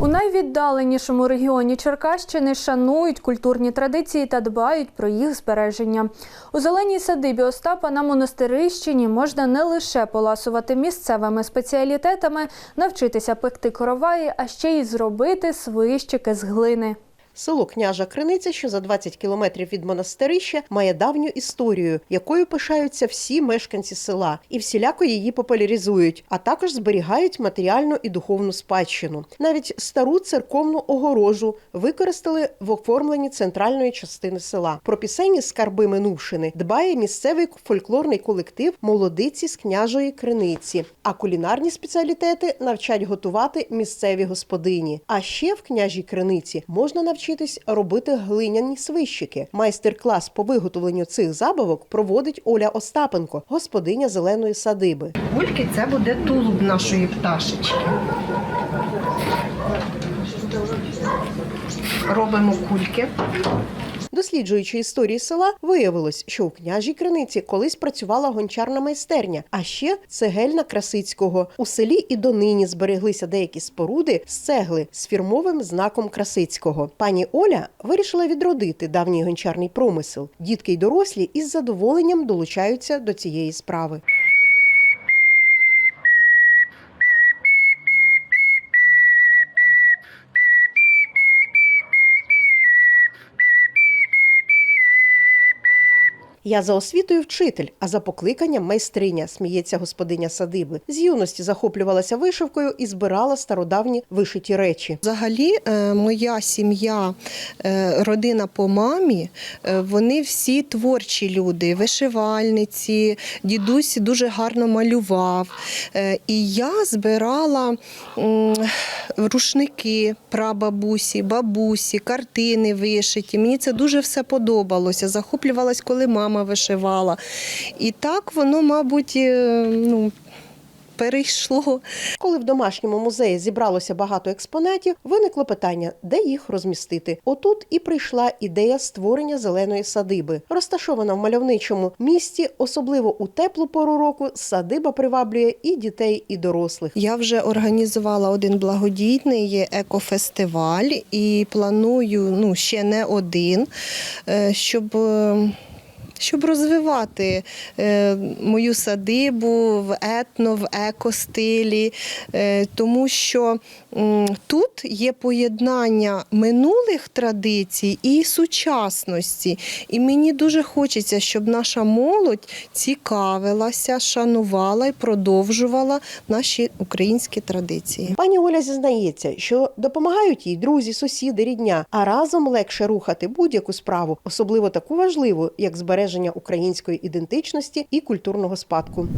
У найвіддаленішому регіоні Черкащини шанують культурні традиції та дбають про їх збереження. У зеленій садибі Остапа на монастирищині можна не лише поласувати місцевими спеціалітетами, навчитися пекти короваї, а ще й зробити свищики з глини. Село Княжа Криниця, що за 20 кілометрів від монастирища, має давню історію, якою пишаються всі мешканці села і всіляко її популяризують, а також зберігають матеріальну і духовну спадщину. Навіть стару церковну огорожу використали в оформленні центральної частини села. Про пісенні скарби минувшини дбає місцевий фольклорний колектив Молодиці з княжої криниці. А кулінарні спеціалітети навчать готувати місцеві господині. А ще в княжій криниці можна навчитись робити глиняні свищики. Майстер-клас по виготовленню цих забавок проводить Оля Остапенко, господиня зеленої садиби. Кульки це буде тулуб нашої пташечки. Робимо кульки. Досліджуючи історії села, виявилось, що у княжій криниці колись працювала гончарна майстерня, а ще цегельна Красицького. У селі і донині збереглися деякі споруди з цегли з фірмовим знаком Красицького. Пані Оля вирішила відродити давній гончарний промисел. Дітки й дорослі із задоволенням долучаються до цієї справи. Я за освітою вчитель, а за покликанням майстриня, сміється господиня садиби. З юності захоплювалася вишивкою і збирала стародавні вишиті речі. Взагалі, е, моя сім'я, е, родина по мамі, е, вони всі творчі люди, вишивальниці, дідусь дуже гарно малював. І я збирала рушники прабабусі, бабусі, картини вишиті. Мені це дуже все подобалося. Захоплювалась, коли мама вишивала. І так воно, мабуть, е, ну, перейшло. Коли в домашньому музеї зібралося багато експонатів, виникло питання, де їх розмістити. Отут і прийшла ідея створення зеленої садиби. Розташована в мальовничому місті, особливо у теплу пору року, садиба приваблює і дітей, і дорослих. Я вже організувала один благодійний екофестиваль і планую ну, ще не один, е, щоб. Щоб розвивати е, мою садибу в етно, в екостилі, е, тому що тут є поєднання минулих традицій і сучасності. І мені дуже хочеться, щоб наша молодь цікавилася, шанувала і продовжувала наші українські традиції. Пані Оля зізнається, що допомагають їй друзі, сусіди, рідня, а разом легше рухати будь-яку справу, особливо таку важливу, як збереження української ідентичності і культурного спадку.